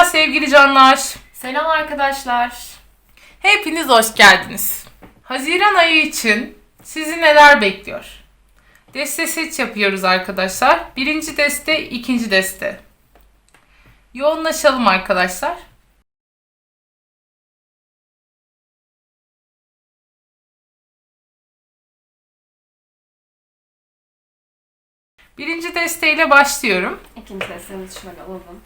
Merhaba sevgili canlar. Selam arkadaşlar. Hepiniz hoş geldiniz. Haziran ayı için sizi neler bekliyor? Deste seç yapıyoruz arkadaşlar. Birinci deste, ikinci deste. Yoğunlaşalım arkadaşlar. Birinci desteyle başlıyorum. İkinci destemizi şöyle alalım.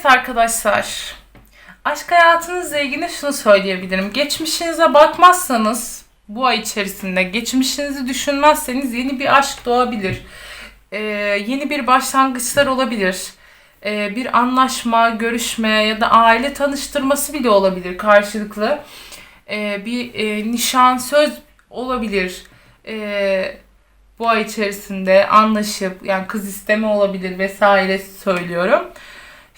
Evet arkadaşlar. Aşk hayatınızla ilgili şunu söyleyebilirim. Geçmişinize bakmazsanız bu ay içerisinde geçmişinizi düşünmezseniz yeni bir aşk doğabilir. Ee, yeni bir başlangıçlar olabilir. Ee, bir anlaşma, görüşme ya da aile tanıştırması bile olabilir karşılıklı. Ee, bir e, nişan, söz olabilir. Ee, bu ay içerisinde anlaşıp yani kız isteme olabilir vesaire söylüyorum.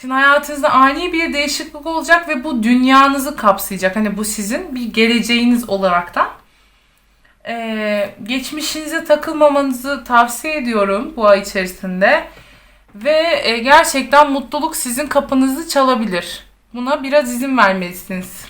Şimdi hayatınızda ani bir değişiklik olacak ve bu dünyanızı kapsayacak. Hani bu sizin bir geleceğiniz olaraktan. Ee, geçmişinize takılmamanızı tavsiye ediyorum bu ay içerisinde. Ve e, gerçekten mutluluk sizin kapınızı çalabilir. Buna biraz izin vermelisiniz.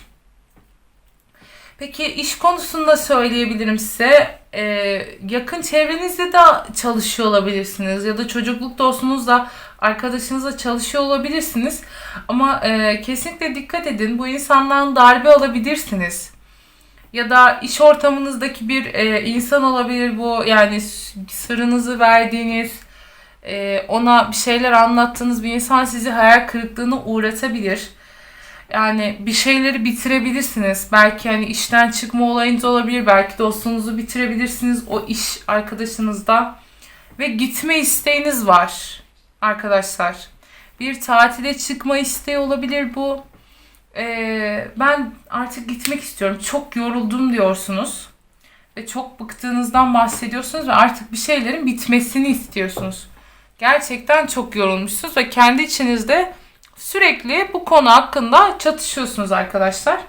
Peki iş konusunda söyleyebilirim size. Ee, yakın çevrenizde de çalışıyor olabilirsiniz ya da çocukluk dostunuzla, arkadaşınızla çalışıyor olabilirsiniz. Ama e, kesinlikle dikkat edin. Bu insandan darbe alabilirsiniz. Ya da iş ortamınızdaki bir e, insan olabilir bu. Yani sırrınızı verdiğiniz, e, ona bir şeyler anlattığınız bir insan sizi hayal kırıklığına uğratabilir. Yani bir şeyleri bitirebilirsiniz. Belki hani işten çıkma olayınız olabilir. Belki dostunuzu bitirebilirsiniz o iş arkadaşınızda. Ve gitme isteğiniz var arkadaşlar. Bir tatile çıkma isteği olabilir bu. Ee, ben artık gitmek istiyorum. Çok yoruldum diyorsunuz. Ve çok bıktığınızdan bahsediyorsunuz ve artık bir şeylerin bitmesini istiyorsunuz. Gerçekten çok yorulmuşsunuz ve kendi içinizde sürekli bu konu hakkında çatışıyorsunuz arkadaşlar.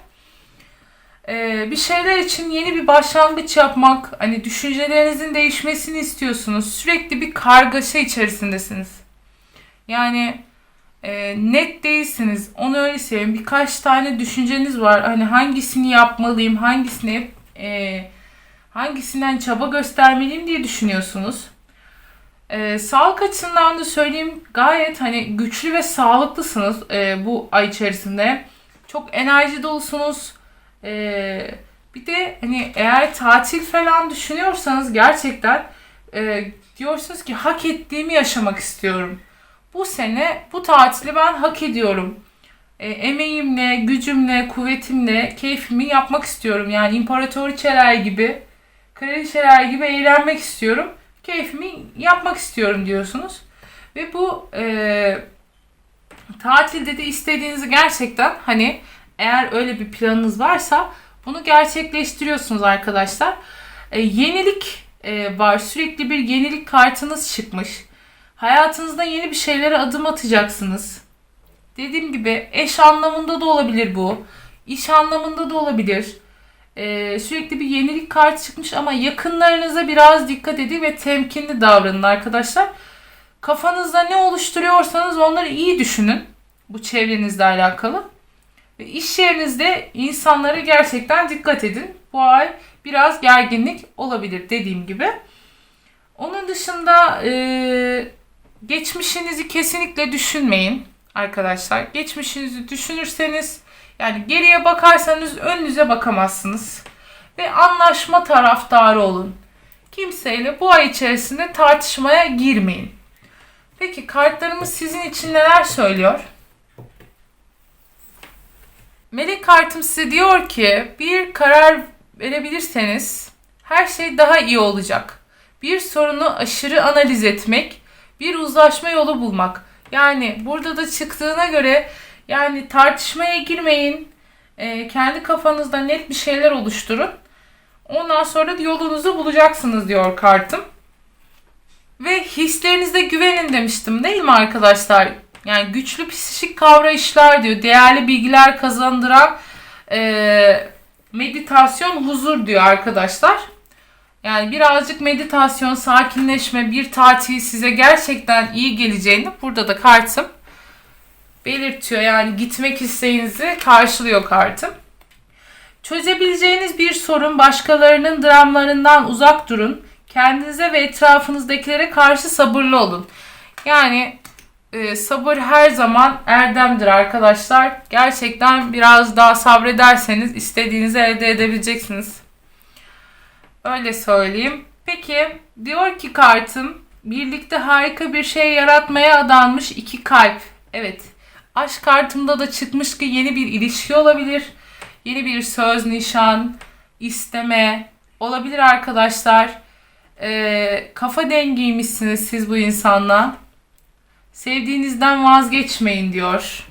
Ee, bir şeyler için yeni bir başlangıç yapmak, hani düşüncelerinizin değişmesini istiyorsunuz. Sürekli bir kargaşa içerisindesiniz. Yani e, net değilsiniz. Onu öyle söyleyeyim. Birkaç tane düşünceniz var. Hani hangisini yapmalıyım, hangisini e, hangisinden çaba göstermeliyim diye düşünüyorsunuz. Ee, sağlık açısından da söyleyeyim gayet hani güçlü ve sağlıklısınız e, bu ay içerisinde. Çok enerji dolusunuz. Ee, bir de hani eğer tatil falan düşünüyorsanız gerçekten e, diyorsunuz ki hak ettiğimi yaşamak istiyorum. Bu sene bu tatili ben hak ediyorum. E, emeğimle, gücümle, kuvvetimle keyfimi yapmak istiyorum. Yani imparatoriçeler gibi, kraliçeler gibi eğlenmek istiyorum keyfimi yapmak istiyorum diyorsunuz. Ve bu e, tatilde de istediğinizi gerçekten hani eğer öyle bir planınız varsa bunu gerçekleştiriyorsunuz arkadaşlar. E, yenilik e, var. Sürekli bir yenilik kartınız çıkmış. Hayatınızda yeni bir şeylere adım atacaksınız. Dediğim gibi eş anlamında da olabilir bu. İş anlamında da olabilir. Ee, sürekli bir yenilik kartı çıkmış ama yakınlarınıza biraz dikkat edin ve temkinli davranın arkadaşlar. Kafanızda ne oluşturuyorsanız onları iyi düşünün. Bu çevrenizle alakalı. Ve iş yerinizde insanlara gerçekten dikkat edin. Bu ay biraz gerginlik olabilir dediğim gibi. Onun dışında e, geçmişinizi kesinlikle düşünmeyin arkadaşlar. Geçmişinizi düşünürseniz yani geriye bakarsanız önünüze bakamazsınız. Ve anlaşma taraftarı olun. Kimseyle bu ay içerisinde tartışmaya girmeyin. Peki kartlarımız sizin için neler söylüyor? Melek kartım size diyor ki bir karar verebilirseniz her şey daha iyi olacak. Bir sorunu aşırı analiz etmek, bir uzlaşma yolu bulmak. Yani burada da çıktığına göre yani tartışmaya girmeyin. Ee, kendi kafanızda net bir şeyler oluşturun. Ondan sonra yolunuzu bulacaksınız diyor kartım. Ve hislerinize güvenin demiştim değil mi arkadaşlar? Yani güçlü psikik kavrayışlar diyor. Değerli bilgiler kazandıran e, meditasyon huzur diyor arkadaşlar. Yani birazcık meditasyon, sakinleşme, bir tatil size gerçekten iyi geleceğini burada da kartım belirtiyor. Yani gitmek isteğinizi karşılıyor kartım. Çözebileceğiniz bir sorun başkalarının dramlarından uzak durun. Kendinize ve etrafınızdakilere karşı sabırlı olun. Yani e, sabır her zaman erdemdir arkadaşlar. Gerçekten biraz daha sabrederseniz istediğinizi elde edebileceksiniz. Öyle söyleyeyim. Peki diyor ki kartım birlikte harika bir şey yaratmaya adanmış iki kalp. Evet. Aşk kartımda da çıkmış ki yeni bir ilişki olabilir. Yeni bir söz, nişan, isteme olabilir arkadaşlar. Ee, kafa dengiymişsiniz siz bu insanla. Sevdiğinizden vazgeçmeyin diyor.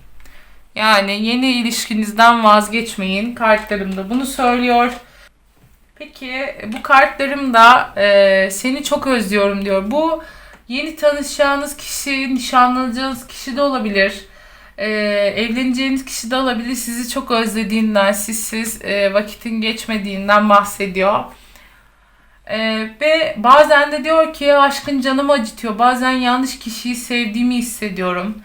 Yani yeni ilişkinizden vazgeçmeyin. Kartlarım da bunu söylüyor. Peki bu kartlarım da e, seni çok özlüyorum diyor. Bu yeni tanışacağınız kişi, nişanlanacağınız kişi de olabilir. E, evleneceğiniz kişi de olabilir. Sizi çok özlediğinden, sizsiz e, vakitin geçmediğinden bahsediyor. E, ve bazen de diyor ki aşkın canımı acıtıyor. Bazen yanlış kişiyi sevdiğimi hissediyorum.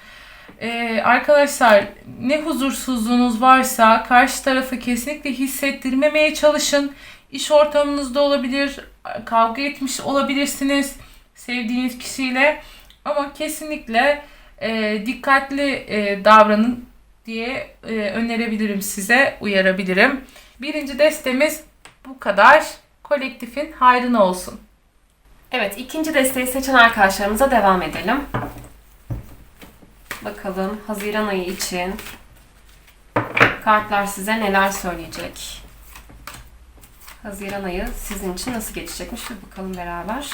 Ee, arkadaşlar ne huzursuzluğunuz varsa karşı tarafı kesinlikle hissettirmemeye çalışın. İş ortamınızda olabilir, kavga etmiş olabilirsiniz sevdiğiniz kişiyle ama kesinlikle e, dikkatli e, davranın diye e, önerebilirim size, uyarabilirim. Birinci destemiz bu kadar. Kolektifin hayrına olsun. Evet, ikinci desteği seçen arkadaşlarımıza devam edelim. Bakalım Haziran ayı için kartlar size neler söyleyecek? Haziran ayı sizin için nasıl geçecekmiş bir bakalım beraber.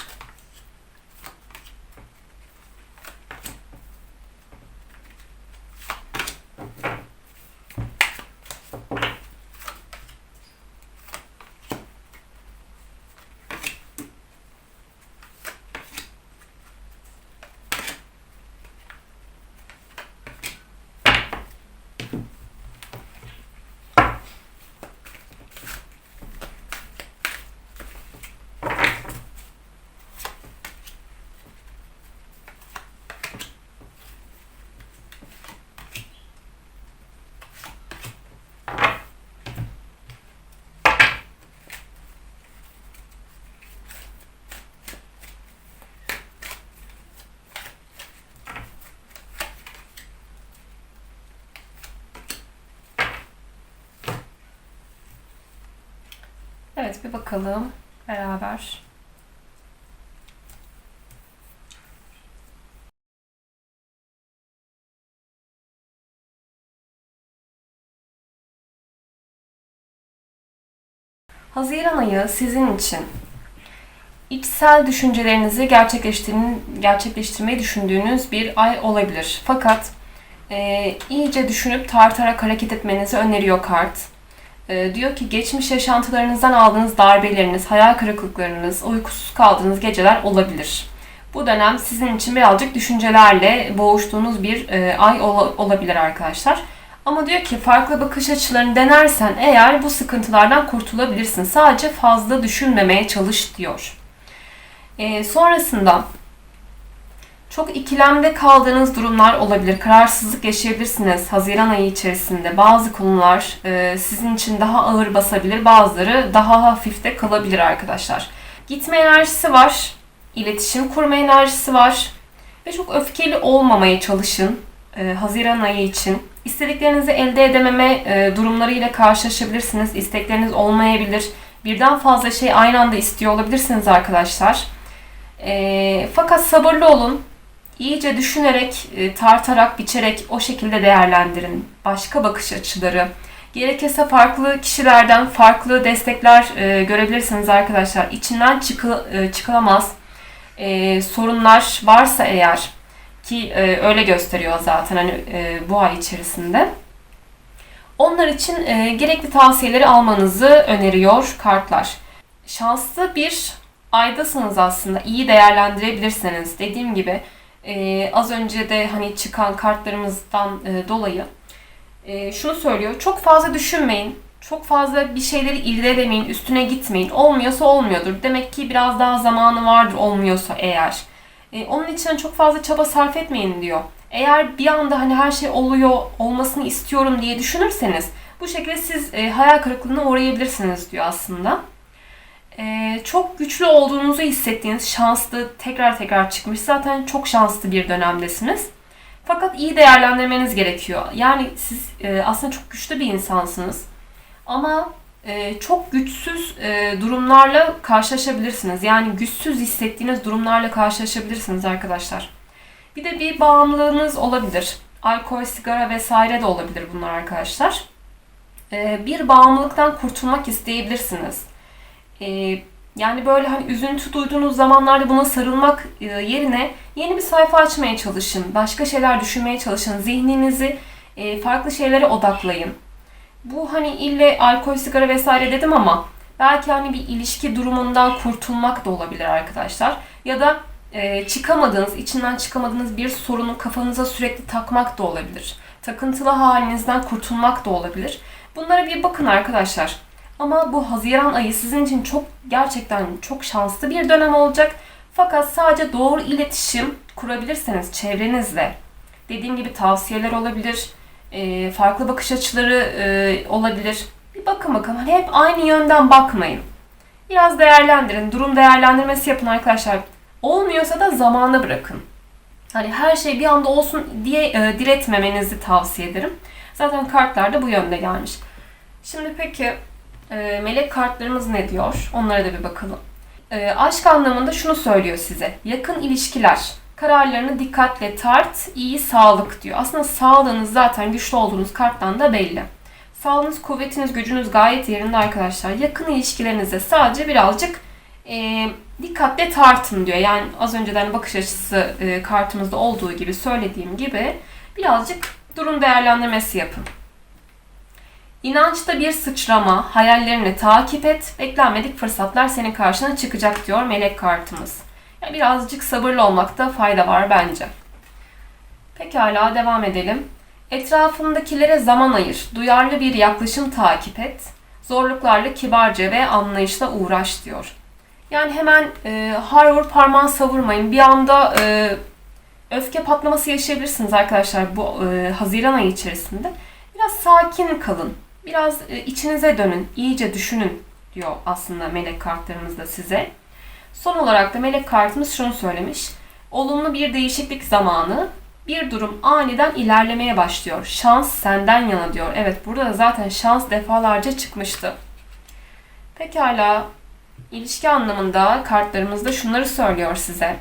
Evet, bir bakalım beraber. Haziran ayı sizin için içsel düşüncelerinizi gerçekleştirmeyi düşündüğünüz bir ay olabilir. Fakat e, iyice düşünüp tartarak hareket etmenizi öneriyor kart. E, diyor ki geçmiş yaşantılarınızdan aldığınız darbeleriniz, hayal kırıklıklarınız, uykusuz kaldığınız geceler olabilir. Bu dönem sizin için birazcık düşüncelerle boğuştuğunuz bir e, ay ola- olabilir arkadaşlar. Ama diyor ki farklı bakış açılarını denersen eğer bu sıkıntılardan kurtulabilirsin. Sadece fazla düşünmemeye çalış diyor. E, sonrasında çok ikilemde kaldığınız durumlar olabilir. Kararsızlık yaşayabilirsiniz Haziran ayı içerisinde. Bazı konular e, sizin için daha ağır basabilir, bazıları daha hafifte kalabilir arkadaşlar. Gitme enerjisi var, iletişim kurma enerjisi var ve çok öfkeli olmamaya çalışın e, Haziran ayı için. İstediklerinizi elde edememe e, durumlarıyla karşılaşabilirsiniz. İstekleriniz olmayabilir. Birden fazla şey aynı anda istiyor olabilirsiniz arkadaşlar. E, fakat sabırlı olun. İyice düşünerek, e, tartarak, biçerek o şekilde değerlendirin. Başka bakış açıları. Gerekirse farklı kişilerden farklı destekler e, görebilirsiniz arkadaşlar. İçinden çıkı, e, çıkılamaz sorunlar varsa eğer ki öyle gösteriyor zaten hani bu ay içerisinde. Onlar için gerekli tavsiyeleri almanızı öneriyor kartlar. Şanslı bir aydasınız aslında. İyi değerlendirebilirsiniz. Dediğim gibi e, az önce de hani çıkan kartlarımızdan e, dolayı e, şunu söylüyor. Çok fazla düşünmeyin. Çok fazla bir şeyleri irdelemeyin, üstüne gitmeyin. Olmuyorsa olmuyordur. Demek ki biraz daha zamanı vardır olmuyorsa eğer. E, onun için çok fazla çaba sarf etmeyin diyor. Eğer bir anda hani her şey oluyor, olmasını istiyorum diye düşünürseniz bu şekilde siz e, hayal kırıklığına uğrayabilirsiniz diyor aslında. E, çok güçlü olduğunuzu hissettiğiniz, şanslı, tekrar tekrar çıkmış. Zaten çok şanslı bir dönemdesiniz. Fakat iyi değerlendirmeniz gerekiyor. Yani siz e, aslında çok güçlü bir insansınız. Ama e, çok güçsüz e, durumlarla karşılaşabilirsiniz. Yani güçsüz hissettiğiniz durumlarla karşılaşabilirsiniz arkadaşlar. Bir de bir bağımlılığınız olabilir. Alkol, sigara vesaire de olabilir bunlar arkadaşlar. E, bir bağımlılıktan kurtulmak isteyebilirsiniz. E, yani böyle hani üzüntü duyduğunuz zamanlarda buna sarılmak e, yerine yeni bir sayfa açmaya çalışın. Başka şeyler düşünmeye çalışın. Zihninizi e, farklı şeylere odaklayın. Bu hani ille alkol, sigara vesaire dedim ama belki hani bir ilişki durumundan kurtulmak da olabilir arkadaşlar. Ya da e, çıkamadığınız, içinden çıkamadığınız bir sorunu kafanıza sürekli takmak da olabilir. Takıntılı halinizden kurtulmak da olabilir. Bunlara bir bakın arkadaşlar. Ama bu Haziran ayı sizin için çok gerçekten çok şanslı bir dönem olacak. Fakat sadece doğru iletişim kurabilirseniz çevrenizle, dediğim gibi tavsiyeler olabilir, e, farklı bakış açıları e, olabilir. Bir bakın bakalım. Hani hep aynı yönden bakmayın. Biraz değerlendirin. Durum değerlendirmesi yapın arkadaşlar. Olmuyorsa da zamana bırakın. Hani her şey bir anda olsun diye e, diretmemenizi tavsiye ederim. Zaten kartlar da bu yönde gelmiş. Şimdi peki e, melek kartlarımız ne diyor? Onlara da bir bakalım. E, aşk anlamında şunu söylüyor size. Yakın ilişkiler, kararlarını dikkatle tart, iyi sağlık diyor. Aslında sağlığınız zaten güçlü olduğunuz karttan da belli. Sağlığınız, kuvvetiniz, gücünüz gayet yerinde arkadaşlar. Yakın ilişkilerinize sadece birazcık e, dikkatle tartın diyor. Yani az önceden bakış açısı e, kartımızda olduğu gibi söylediğim gibi birazcık durum değerlendirmesi yapın. İnançta bir sıçrama, hayallerini takip et, beklenmedik fırsatlar senin karşına çıkacak diyor melek kartımız. Yani birazcık sabırlı olmakta fayda var bence. Pekala devam edelim. Etrafındakilere zaman ayır, duyarlı bir yaklaşım takip et, zorluklarla kibarca ve anlayışla uğraş diyor. Yani hemen e, har vur parmağını savurmayın. Bir anda e, öfke patlaması yaşayabilirsiniz arkadaşlar bu e, Haziran ayı içerisinde. Biraz sakin kalın. Biraz e, içinize dönün. iyice düşünün diyor aslında melek kartlarımız da size. Son olarak da melek kartımız şunu söylemiş. Olumlu bir değişiklik zamanı. Bir durum aniden ilerlemeye başlıyor. Şans senden yana diyor. Evet burada da zaten şans defalarca çıkmıştı. Pekala ilişki anlamında kartlarımızda şunları söylüyor size.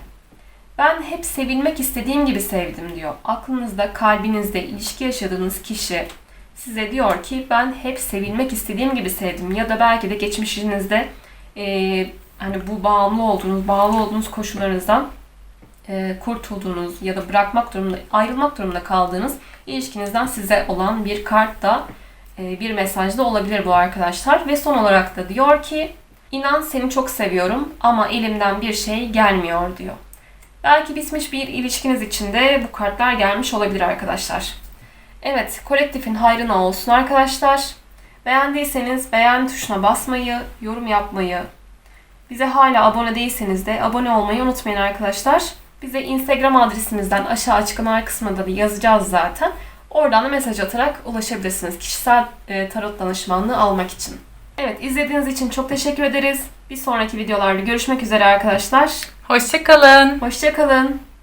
Ben hep sevilmek istediğim gibi sevdim diyor. Aklınızda, kalbinizde ilişki yaşadığınız kişi size diyor ki ben hep sevilmek istediğim gibi sevdim. Ya da belki de geçmişinizde e, hani bu bağımlı olduğunuz, bağlı olduğunuz koşullarınızdan e, kurtulduğunuz ya da bırakmak durumunda, ayrılmak durumunda kaldığınız ilişkinizden size olan bir kart da e, bir mesaj da olabilir bu arkadaşlar. Ve son olarak da diyor ki inan seni çok seviyorum ama elimden bir şey gelmiyor diyor. Belki bitmiş bir ilişkiniz için de bu kartlar gelmiş olabilir arkadaşlar. Evet, kolektifin hayrına olsun arkadaşlar. Beğendiyseniz beğen tuşuna basmayı, yorum yapmayı, bize hala abone değilseniz de abone olmayı unutmayın arkadaşlar. Bize Instagram adresimizden aşağı açıklamalar kısmında da yazacağız zaten. Oradan da mesaj atarak ulaşabilirsiniz kişisel e, tarot danışmanlığı almak için. Evet izlediğiniz için çok teşekkür ederiz. Bir sonraki videolarda görüşmek üzere arkadaşlar. Hoşçakalın. Hoşçakalın.